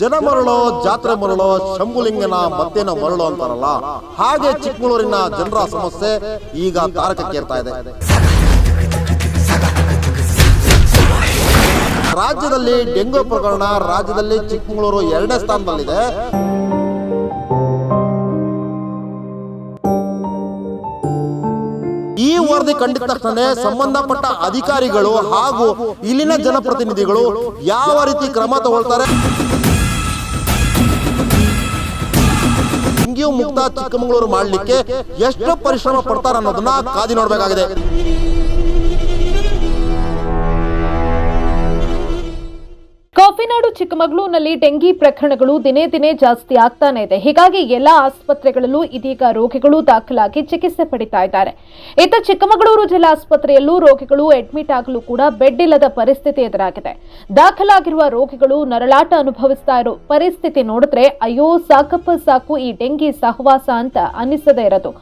ಜನ ಮರಳೋ, ಜಾತ್ರೆ ಮರಳೋ, ಶಂಭುಲಿಂಗನ ಮತ್ತೇನೋ ಮರಳು ಅಂತಾರಲ್ಲ, ಹಾಗೆ ಚಿಕ್ಕಮಗಳೂರಿನ ಜನರ ಸಮಸ್ಯೆ ಈಗ ತಾರಕಕ್ಕೇರ್ತಾ ಇದೆ. ರಾಜ್ಯದಲ್ಲಿ ಡೆಂಗು ಪ್ರಕರಣ ರಾಜ್ಯದಲ್ಲಿ ಚಿಕ್ಕಮಗಳೂರು ಎರಡನೇ ಸ್ಥಾನದಲ್ಲಿದೆ. ಈ ವರದಿ ಕಂಡಿದ ತಕ್ಷಣ ಸಂಬಂಧಪಟ್ಟ ಅಧಿಕಾರಿಗಳು ಹಾಗೂ ಇಲ್ಲಿನ ಜನಪ್ರತಿನಿಧಿಗಳು ಯಾವ ರೀತಿ ಕ್ರಮ ತಗೊಳ್ತಾರೆ? ಡೆಂಗ್ಯೂ ಮುಕ್ತ ಚಿಕ್ಕಮಗಳೂರು ಮಾಡಲಿಕ್ಕೆ ಎಷ್ಟು ಪರಿಶ್ರಮ ಪಡ್ತಾರೆ ಅನ್ನೋದನ್ನ ಕಾದಿ ನೋಡಬೇಕಾಗಿದೆ. ಚಿಕ್ಕಮಗಳೂರಿನಲ್ಲಿ ಡೆಂಗಿ ಪ್ರಕರಣಗಳು ದಿನೇ ದಿನೇ ಜಾಸ್ತಿ ಆಗ್ತಾನೆ ಇದೆ. ಹೀಗಾಗಿ ಎಲ್ಲ ಆಸ್ಪತ್ರೆಗಳಲ್ಲೂ ಇದೀಗ ರೋಗಿಗಳು ದಾಖಲಾಗಿ ಚಿಕಿತ್ಸೆ ಪಡಿತಾ ಇದ್ದಾರೆ. ಇತ್ತ ಚಿಕ್ಕಮಗಳೂರು ಜಿಲ್ಲಾ ಆಸ್ಪತ್ರೆಯಲ್ಲೂ ರೋಗಿಗಳು ಅಡ್ಮಿಟ್ ಆಗಲು ಕೂಡ ಬೆಡ್ ಇಲ್ಲದ ಪರಿಸ್ಥಿತಿ ಎದುರಾಗಿದೆ. ದಾಖಲಾಗಿರುವ ರೋಗಿಗಳು ನರಳಾಟ ಅನುಭವಿಸ್ತಾ ಇರೋ ಪರಿಸ್ಥಿತಿ ನೋಡಿದ್ರೆ ಅಯ್ಯೋ ಸಾಕಪ್ಪ ಸಾಕು ಈ ಡೆಂಗಿ ಸಹವಾಸ ಅಂತ ಅನ್ನಿಸದೇ ಇರೋದು.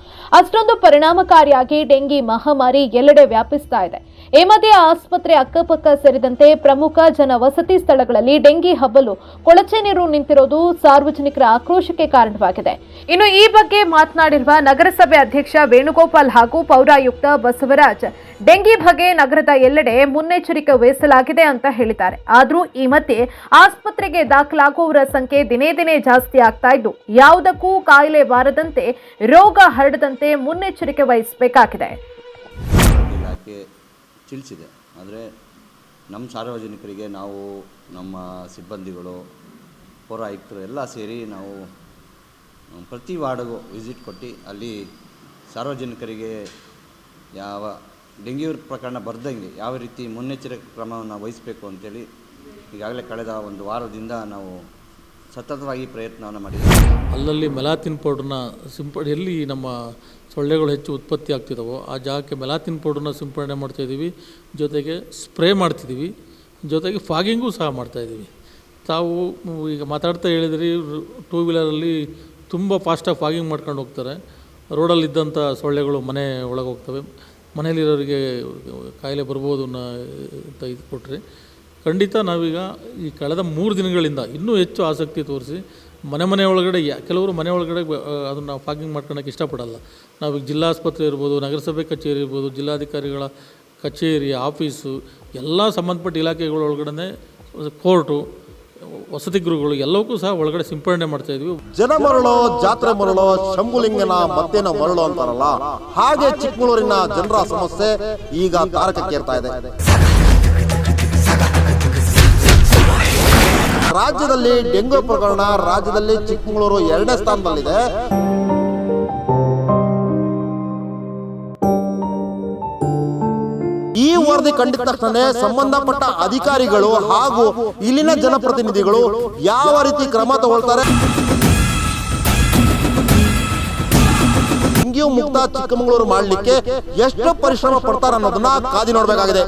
ಅಷ್ಟೊಂದು ಪರಿಣಾಮಕಾರಿಯಾಗಿ ಡೆಂಗಿ ಮಹಾಮಾರಿ ಎಲ್ಲೆಡೆ ವ್ಯಾಪಿಸ್ತಾ ಇದೆ. ಈ ಮಧ್ಯೆ ಆಸ್ಪತ್ರೆ ಅಕ್ಕಪಕ್ಕ ಸೇರಿದಂತೆ ಪ್ರಮುಖ ಜನ ವಸತಿ ಸ್ಥಳಗಳಲ್ಲಿ ಡೆಂಗಿ ಹಬ್ಬಲು ಕೊಳಚೆ ನೀರು ನಿಂತಿರೋದು ಸಾರ್ವಜನಿಕರ ಆಕ್ರೋಶಕ್ಕೆ ಕಾರಣವಾಗಿದೆ. ಇನ್ನು ಈ ಬಗ್ಗೆ ಮಾತನಾಡಿರುವ ನಗರಸಭೆ ಅಧ್ಯಕ್ಷ ವೇಣುಗೋಪಾಲ್ ಹಾಗೂ ಪೌರಾಯುಕ್ತ ಬಸವರಾಜ್, ಡೆಂಗಿ ಬಗ್ಗೆ ನಗರದ ಎಲ್ಲೆಡೆ ಮುನ್ನೆಚ್ಚರಿಕೆ ವಹಿಸಲಾಗಿದೆ ಅಂತ ಹೇಳಿದ್ದಾರೆ. ಆದರೂ ಈ ಮಧ್ಯೆ ಆಸ್ಪತ್ರೆಗೆ ದಾಖಲಾಗುವವರ ಸಂಖ್ಯೆ ದಿನೇ ದಿನೇ ಜಾಸ್ತಿ ಆಗ್ತಾ ಇದ್ದು, ಯಾವುದಕ್ಕೂ ಕಾಯಿಲೆ ಬಾರದಂತೆ ರೋಗ ಹರಡದಂತೆ ಮುನ್ನೆಚ್ಚರಿಕೆ ವಹಿಸಬೇಕಾಗಿದೆ. ತಿಳಿಸಿದೆ. ಆದರೆ ನಮ್ಮ ಸಾರ್ವಜನಿಕರಿಗೆ ನಾವು, ನಮ್ಮ ಸಿಬ್ಬಂದಿಗಳು, ಪೌರ ಆಯುಕ್ತರು ಎಲ್ಲ ಸೇರಿ ನಾವು ಪ್ರತಿ ವಾರ್ಡ್ಗೂ ವಿಸಿಟ್ ಕೊಟ್ಟು ಅಲ್ಲಿ ಸಾರ್ವಜನಿಕರಿಗೆ ಯಾವ ಡೆಂಗ್ಯೂ ಪ್ರಕರಣ ಬರ್ದಂಗೆ ಯಾವ ರೀತಿ ಮುನ್ನೆಚ್ಚರಿಕೆ ಕ್ರಮವನ್ನು ವಹಿಸಬೇಕು ಅಂತೇಳಿ ಈಗಾಗಲೇ ಕಳೆದ ಒಂದು ವಾರದಿಂದ ನಾವು ಸತತವಾಗಿ ಪ್ರಯತ್ನವನ್ನು ಮಾಡಿದ್ದೀವಿ. ಅಲ್ಲಲ್ಲಿ ಮೆಲಾತಿನ್ ಪೌಡ್ರನ್ನ ಸಿಂಪಡಿಯಲ್ಲಿ ನಮ್ಮ ಸೊಳ್ಳೆಗಳು ಹೆಚ್ಚು ಉತ್ಪತ್ತಿ ಆಗ್ತಿದ್ದಾವೋ ಆ ಜಾಗಕ್ಕೆ ಮೆಲಾತಿನ್ ಪೌಡ್ರನ್ನ ಸಿಂಪಡಣೆ ಮಾಡ್ತಾಯಿದ್ದೀವಿ ಜೊತೆಗೆ ಸ್ಪ್ರೇ ಮಾಡ್ತಿದ್ದೀವಿ. ಜೊತೆಗೆ ಫಾಗಿಂಗೂ ಸಹ ಮಾಡ್ತಾಯಿದ್ದೀವಿ ತಾವು ಈಗ ಮಾತಾಡ್ತಾ ಹೇಳಿದ್ರಿ, ಟೂ ವೀಲರಲ್ಲಿ ತುಂಬ ಫಾಸ್ಟಾಗಿ ಫಾಗಿಂಗ್ ಮಾಡ್ಕೊಂಡು ಹೋಗ್ತಾರೆ. ರೋಡಲ್ಲಿದ್ದಂಥ ಸೊಳ್ಳೆಗಳು ಮನೆ ಒಳಗೆ ಹೋಗ್ತವೆ. ಮನೆಯಲ್ಲಿರೋರಿಗೆ ಕಾಯಿಲೆ ಬರ್ಬೋದು ಅಂತ ಇದು ಕೊಟ್ಟರೆ ಖಂಡಿತ ನಾವೀಗ ಈ ಕಳೆದ ಮೂರು ದಿನಗಳಿಂದ ಇನ್ನೂ ಹೆಚ್ಚು ಆಸಕ್ತಿ ತೋರಿಸಿ ಮನೆ ಮನೆ ಒಳಗಡೆ ಕೆಲವರು ಮನೆ ಒಳಗಡೆ ಅದನ್ನು ಫಾಗಿಂಗ್ ಮಾಡ್ಕೊಳಕ್ಕೆ ಇಷ್ಟಪಡಲ್ಲ. ನಾವೀಗ ಜಿಲ್ಲಾಸ್ಪತ್ರೆ ಇರ್ಬೋದು, ನಗರಸಭೆ ಕಚೇರಿ ಇರ್ಬೋದು, ಜಿಲ್ಲಾಧಿಕಾರಿಗಳ ಕಚೇರಿ, ಆಫೀಸು, ಎಲ್ಲ ಸಂಬಂಧಪಟ್ಟ ಇಲಾಖೆಗಳ ಒಳಗಡೆ ಕೋರ್ಟು, ವಸತಿ ಗೃಹಗಳು ಎಲ್ಲವಕ್ಕೂ ಸಹ ಒಳಗಡೆ ಸಿಂಪಡಣೆ ಮಾಡ್ತಾಯಿದ್ವಿ ಜನ ಮರಳೋ, ಜಾತ್ರೆ ಮರಳೋ, ಶಂಭುಲಿಂಗನ ಮತ್ತೇನೋ ಮರಳು ಅಂತಾರಲ್ಲ? ಹಾಗೆ ಚಿಕ್ಕಮಗಳೂರಿನ ಜನರ ಸಮಸ್ಯೆ ಈಗ ತಾರಕಕ್ಕೇರ್ತಾ ಇದೆ. ರಾಜ್ಯದಲ್ಲಿ ಡೆಂಗ್ಯೂ ಪ್ರಕರಣ ರಾಜ್ಯದಲ್ಲಿ ಚಿಕ್ಕಮಗಳೂರು ಎರಡನೇ ಸ್ಥಾನದಲ್ಲಿದೆ. ಈ ವರದಿ ಕಂಡಿದ ತಕ್ಷಣ ಸಂಬಂಧಪಟ್ಟ ಅಧಿಕಾರಿಗಳು ಹಾಗೂ ಇಲ್ಲಿನ ಜನಪ್ರತಿನಿಧಿಗಳು ಯಾವ ರೀತಿ ಕ್ರಮ ತಗೊಳ್ತಾರೆ? ಮುಕ್ತ ಚಿಕ್ಕಮಗಳೂರು ಮಾಡಲಿಕ್ಕೆ ಎಷ್ಟು ಪರಿಶ್ರಮ ಪಡ್ತಾರೆ ಅನ್ನೋದನ್ನ ಕಾದಿ ನೋಡಬೇಕಾಗಿದೆ.